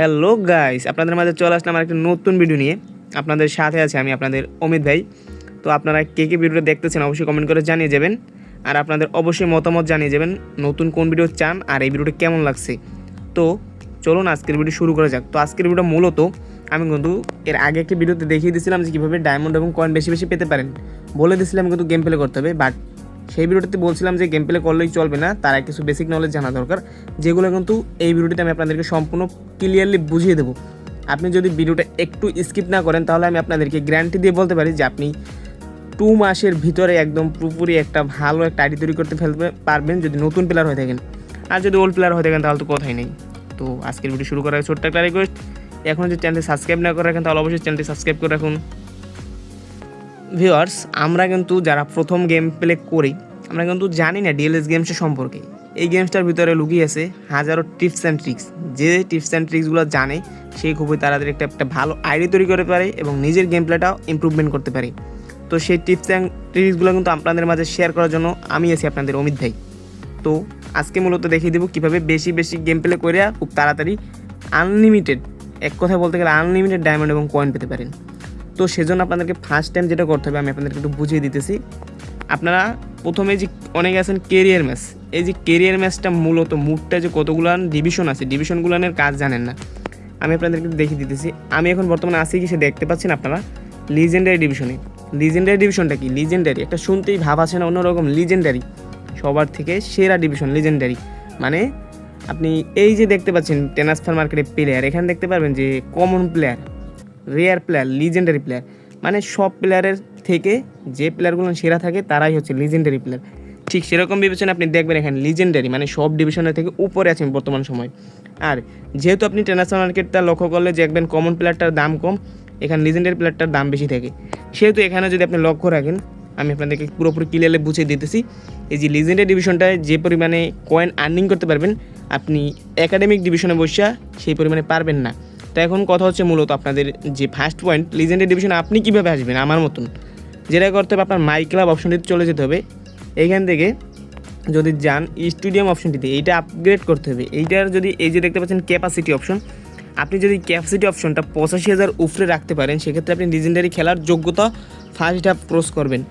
Hello guys আপনাদের মাঝে চলে আসলাম আমার একটা নতুন ভিডিও নিয়ে। আপনাদের সাথে আছে আমি আপনাদের অমিত ভাই। তো আপনারা কে কে ভিডিওটা দেখতেছেন অবশ্যই কমেন্ট করে জানিয়ে যাবেন। আর আপনাদের অবশ্যই মতামত জানিয়ে যাবেন নতুন কোন ভিডিও চান আর এই ভিডিওটা কেমন লাগছে। তো চলুন আজকের ভিডিও শুরু করা যাক। তো আজকের ভিডিওটা মূলত আমি কিন্তু এর আগে একটি ভিডিওতে দেখিয়ে দিয়েছিলাম যে কীভাবে ডায়মন্ড এবং কয়েন বেশি বেশি পেতে পারেন। বলে দিয়েছিলাম কিন্তু গেম প্লে করতে হবে বাট সেই ভিডিওটাতে বলছিলাম যে গেম প্লে করলেই চলবে না, তার কিছু বেসিক নলেজ জানা দরকার, যেগুলো কিন্তু এই ভিডিওটিতে আমি আপনাদেরকে সম্পূর্ণ ক্লিয়ারলি বুঝিয়ে দেবো। আপনি যদি ভিডিওটা একটু স্কিপ না করেন, তাহলে আমি আপনাদেরকে গ্যারান্টি দিয়ে বলতে পারি যে আপনি টু মাসের ভিতরে একদম পুরোপুরি একটা ভালো একটা আইডি তৈরি করতে ফেলতে পারবেন যদি নতুন প্লেয়ার হয়ে থাকেন। আর যদি ওল্ড প্লেয়ার হয়ে থাকেন, তাহলে তো কথাই নেই। তো আজকের ভিডিও শুরু করার ছোট্ট একটা রিকোয়েস্ট এখন যদি চ্যানেলটি সাবস্ক্রাইব না করে রাখেন, তাহলে অবশ্যই চ্যানেলটি সাবস্ক্রাইব করে রাখুন। ভিউয়ার্স আমরা কিন্তু যারা প্রথম গেম প্লে করি আমরা কিন্তু জানি না ডিএলএস গেমসের সম্পর্কে। এই গেমসটার ভিতরে লুকিয়ে আছে হাজারো টিপস অ্যান্ড ট্রিক্স যে টিপস অ্যান্ড ট্রিক্সগুলো জানে, সে খুবই তাড়াতাড়ি একটা একটা ভালো আইডি তৈরি করতে পারে এবং নিজের গেম প্লেটাও ইম্প্রুভমেন্ট করতে পারে। তো সেই টিপস অ্যান্ড ট্রিক্সগুলো কিন্তু আপনাদের মাঝে শেয়ার করার জন্য আমি আছি আপনাদের অমিত ভাই। তো আজকে মূলত দেখিয়ে দেবো কীভাবে বেশি বেশি গেম প্লে করে খুব তাড়াতাড়ি আনলিমিটেড এক কথা বলতে গেলে আনলিমিটেড ডায়মন্ড এবং কয়েন পেতে পারেন। তো সেজন্য আপনাদেরকে ফার্স্ট টাইম যেটা করতে হবে, আমি আপনাদেরকে একটু বুঝিয়ে দিতেছি। আপনারা প্রথমে যে অনেকে আছেন কেরিয়ার ম্যাচ এই যে কেরিয়ার ম্যাচটা মূলত মুডটা যে কতগুলান ডিভিশন আছে ডিভিশনগুলানের কাজ জানেন না। আমি আপনাদেরকে দেখিয়ে দিতেছি। আমি এখন বর্তমানে আছি কি সে দেখতে পাচ্ছেন আপনারা? লিজেন্ডারি ডিভিশনে লিজেন্ডারি ডিভিশনটা কি? লিজেন্ডারি একটা শুনতেই ভাব আছে না, অন্যরকম লিজেন্ডারি সবার থেকে সেরা ডিভিশন লিজেন্ডারি মানে আপনি এই যে দেখতে পাচ্ছেন ট্রান্সফার মার্কেটে প্লেয়ার এখানে দেখতে পারবেন যে common player rare player legendary player মানে সব প্লেয়ারের থেকে যে প্লেয়ারগুলো সেরা থাকে, তারাই হচ্ছে লিজেন্ডারি প্লেয়ার ঠিক সেরকম বিবেচনা আপনি দেখবেন এখানে লিজেন্ডারি মানে সব ডিভিশনের থেকে উপরে আছেন বর্তমান সময়। আর যেহেতু আপনি ট্রান্সফার মার্কেটটা লক্ষ্য করলে দেখবেন কমন প্লেয়ারটার দাম কম, এখানে লিজেন্ডারি প্লেয়ারটার দাম বেশি থাকে। সেহেতু এখানে যদি আপনি লক্ষ্য রাখেন, আমি আপনাদেরকে পুরোপুরি ক্লিয়ারলি বুঝিয়ে দিতেছি, এই যে লিজেন্ডারি ডিভিশনটায় যে পরিমাণে কয়েন আর্নিং করতে পারবেন, আপনি একাডেমিক ডিভিশনে বসে সেই পরিমাণে পারবেন না। তো এখন কথা হচ্ছে মূলত আপনাদের যে ফার্স্ট পয়েন্ট লিজেন্ডারি ডিভিশনে আপনি কীভাবে আসবেন, আমার মতন? যেটা করতে হবে আপনার মাই ক্লাব অপশনটিতে চলে যেতে হবে। এইখান থেকে যদি যান স্টুডিয়াম অপশনটিতে এইটা আপগ্রেড করতে হবে। এইটার যদি এই যে দেখতে পাচ্ছেন ক্যাপাসিটি অপশন আপনি যদি ক্যাপাসিটি অপশনটা পঁচাশি হাজার উপরে রাখতে পারেন, সেক্ষেত্রে আপনি লিজেন্ডারি খেলার যোগ্যতা ফার্স্ট হাফ ক্রস করবেন।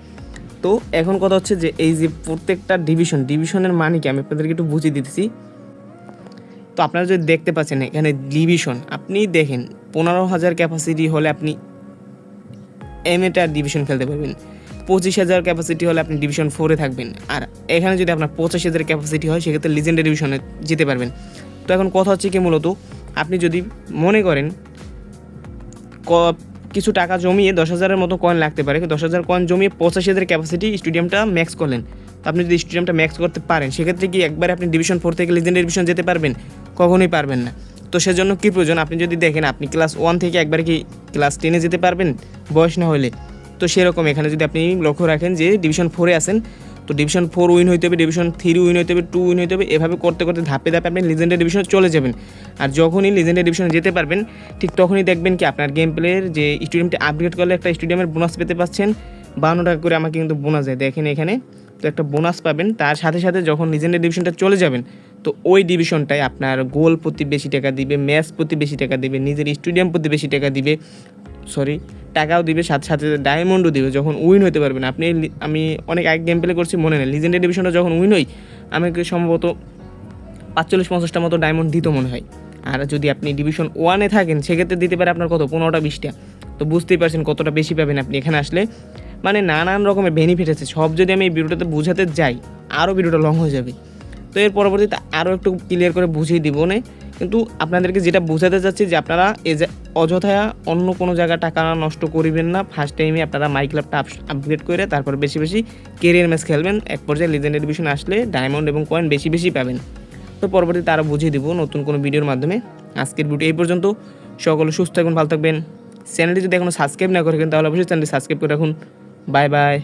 তো এখন কথা হচ্ছে যে এই যে প্রত্যেকটা ডিভিশন ডিভিশনের মানে কি? আমি আপনাদেরকে একটু বুঝিয়ে দিতেছি। তো আপনারা যদি দেখতে পাচ্ছেন এখানে ডিভিশন আপনি দেখেন, পনেরো হাজার ক্যাপাসিটি হলে আপনি এম এটা ডিভিশন খেলতে পারবেন। পঁচিশ হাজার ক্যাপাসিটি হলে আপনি ডিভিশন ফোরে থাকবেন। আর এখানে যদি আপনার পঁচাশি হাজার ক্যাপাসিটি হয়, সেক্ষেত্রে লিজেন্ডারি ডিভিশনে যেতে পারবেন। তো এখন কথা হচ্ছে কি মূলত, আপনি যদি মনে করেন কিছু টাকা জমিয়ে দশ হাজারের মতো কয়েন লাগতে পারে, দশ হাজার কয়েন জমিয়ে পঁচাশি হাজার ক্যাপাসিটি স্টেডিয়ামটা ম্যাক্স করলেন। আপনি যদি স্টেডিয়ামটা ম্যাক্স করতে পারেন, সেক্ষেত্রে কি একবারে আপনি ডিভিশন ফোর থেকে লিজেন্ডারি ডিভিশন যেতে পারবেন? কখনোই পারবেন না। তো সেজন্য কী প্রয়োজন? আপনি যদি দেখেন, আপনি ক্লাস ওয়ান থেকে একবারে কি ক্লাস টেনে যেতে পারবেন? বয়স না হলে। তো সেরকম এখানে যদি আপনি লক্ষ্য রাখেন যে ডিভিশন ফোরে আসেন তো ডিভিশন ফোর উইন হইতে হবে ডিভিশন থ্রি উইন হইতে হবে টু উইন হইতে হবে। এভাবে করতে করতে ধাপে ধাপে আপনি লিজেন্ডারি ডিভিশনে চলে যাবেন। আর যখনই লিজেন্ডারি ডিভিশনে যেতে পারবেন, ঠিক তখনই দেখবেন কি আপনার গেম প্লের যে স্টেডিয়ামটি আপগ্রেড করলে একটা স্টেডিয়ামের বোনাস পেতে পাচ্ছেন। বান্ন টাকা করে আমাকে কিন্তু বোনাস দেয়। দেখেন এখানে তো একটা বোনাস পাবেন। তার সাথে সাথে যখন লিজেন্ডারি ডিভিশনটা চলে যাবেন তো ওই ডিভিশনটায় আপনার গোল প্রতি বেশি টাকা দিবে ম্যাচ প্রতি বেশি টাকা দিবে, নিজের স্টেডিয়াম প্রতি বেশি টাকা দিবে সরি টাকাও দিবে, সাথে সাথে ডায়মন্ডও দিবে। যখন উইন হতে পারবেন আপনি আমি অনেক আগে গেম প্লে করছি, মনে নেই। লিজেন্ডারি ডিভিশনটা যখন উইন হই, আমাকে সম্ভবত পাঁচচল্লিশ, পঞ্চাশটা মতো ডায়মন্ড দিত মনে হয়। আর যদি আপনি ডিভিশন ওয়ানে থাকেন, সেক্ষেত্রে দিতে পারে আপনার কত? পনেরোটা, বিশটা। তো বুঝতেই পারছেন কতটা বেশি পাবেন আপনি এখানে আসলে। মানে নানান রকমের বেনিফিট আছে। সব যদি আমি এই ভিডিওটাতে বোঝাতে যাই আরও ভিডিওটা লং হয়ে যাবে। তো এর পরবর্তীতে আরও একটু ক্লিয়ার করে বুঝিয়ে দিব না। কিন্তু আপনাদেরকে যেটা বোঝাতে চাচ্ছি যে আপনারা এ অযথা অন্য কোনো জায়গায় টাকা নষ্ট করিবেন না ফার্স্ট টাইমে আপনারা মাই ক্লাবটা আপগ্রেড করে তারপর বেশি বেশি কেরিয়ার ম্যাচ খেলবেন। এক পর্যায়ে লিজেন্ডারি ডিভিশন আসলে ডায়মন্ড এবং কয়েন বেশি বেশি পাবেন। তো পরবর্তীতে আরও বুঝিয়ে দিব নতুন কোনো ভিডিওর মাধ্যমে। আজকের ভিডিও এই পর্যন্ত। সকলে সুস্থ থাকবেন ভালো থাকবেন। চ্যানেলটি যদি এখনও সাবস্ক্রাইব না করে থাকেন, তাহলে অবশ্যই চ্যানেলটি সাবস্ক্রাইব করে রাখুন। Bye bye